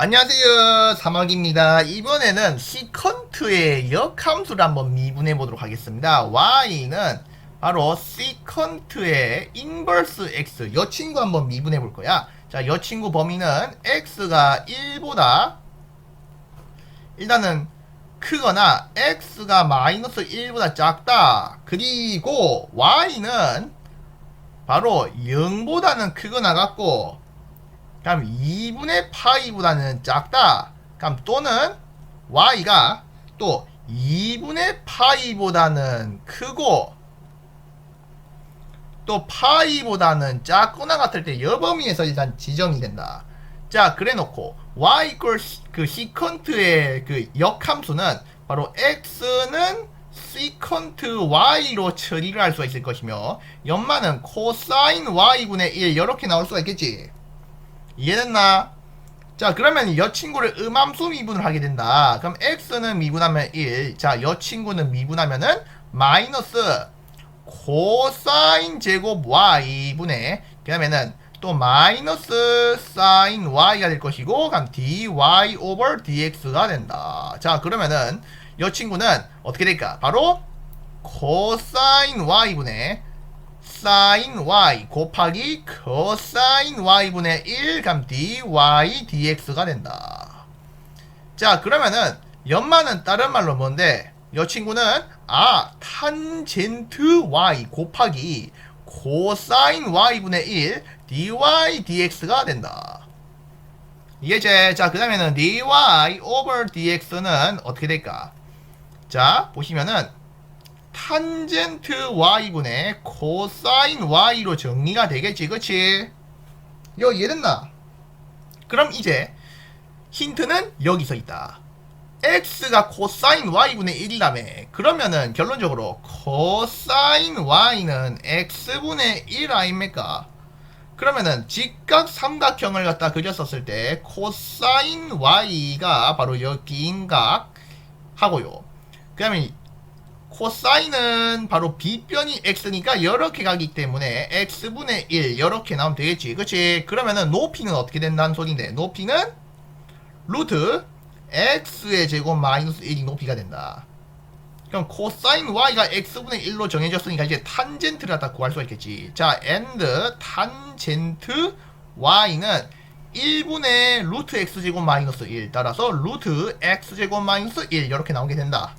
안녕하세요. 사막입니다. 이번에는 시컨트의 역함수를 한번 미분해 보도록 하겠습니다. y는 바로 시컨트의 인버스 x. 여 친구 한번 미분해 볼 거야. 자 여 친구 범위는 x가 1보다 일단은 크거나 x가 마이너스 1보다 작다. 그리고 y는 바로 0보다는 크거나 같고 그럼 2분의 파이보다는 작다. 그럼 또는 y가 또 2분의 파이보다는 크고 또 파이보다는 작거나 같을 때 여범위에서 일단 지정이 된다. 자, 그래 놓고 y 이퀄 그 시컨트의 그 역함수는 바로 x는 시컨트 y로 처리를 할 수가 있을 것이며 연마는 코사인 y분의 1 이렇게 나올 수가 있겠지. 이해됐나? 자 그러면 여 친구를 음함수 미분을 하게 된다. 그럼 x는 미분하면 1 자 여 친구는 미분하면은 마이너스 코사인 제곱 y분의 그러면은 또 마이너스 사인 y가 될 것이고 그럼 dy over dx가 된다. 자 그러면은 여 친구는 어떻게 될까? 바로 코사인 y분의 사인 y 곱하기 코사인 y분의 1 그럼 dy dx가 된다. 자 그러면은 연마는 다른 말로 뭔데 이 친구는 아 탄젠트 y 곱하기 코사인 y분의 1 dy dx가 된다. 이해제 자 그 다음에는 dy over dx는 어떻게 될까? 자 보시면은 탄젠트 y분의 코사인 y로 정리가 되겠지 그치? 요 이해됐나? 그럼 이제 힌트는 여기서 있다 x가 코사인 y분의 1이라며 그러면은 결론적으로 코사인 y는 x분의 1 아닙니까? 그러면은 직각 삼각형을 갖다 그렸었을 때 코사인 y가 바로 여기인 각 하고요 그 다음에 코사인은 바로 빗변이 x니까 이렇게 가기 때문에 x분의 1 이렇게 나오면 되겠지. 그치? 그러면은 높이는 어떻게 된다는 소리인데 높이는 루트 x의 제곱 마이너스 1이 높이가 된다. 그럼 코사인 y가 x분의 1로 정해졌으니까 이제 탄젠트를 갖다 구할 수가 있겠지. 자 and 탄젠트 y는 1분의 루트 x제곱 마이너스 1 따라서 루트 x제곱 마이너스 1 이렇게 나오게 된다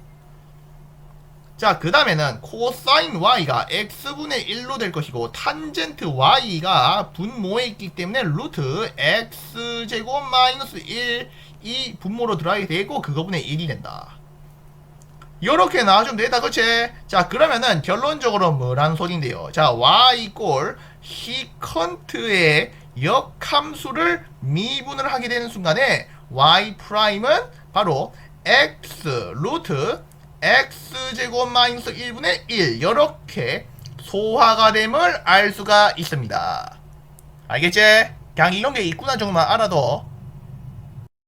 자, 그 다음에는 코사인 y가 x분의 1로 될 것이고 탄젠트 y가 분모에 있기 때문에 루트 x제곱 마이너스 1 이 분모로 들어가게 되고 그거분의 1이 된다. 이렇게 나와주면 되겠다, 그치? 자, 그러면은 결론적으로 뭐란 소리인데요. 자, y 꼴 히컨트의 역함수를 미분을 하게 되는 순간에 y 프라임은 바로 x 루트 x제곱 마이너스 1분의 1 이렇게 소화가 됨을 알 수가 있습니다. 알겠지? 그냥 이런 게 있구나 정도만 알아도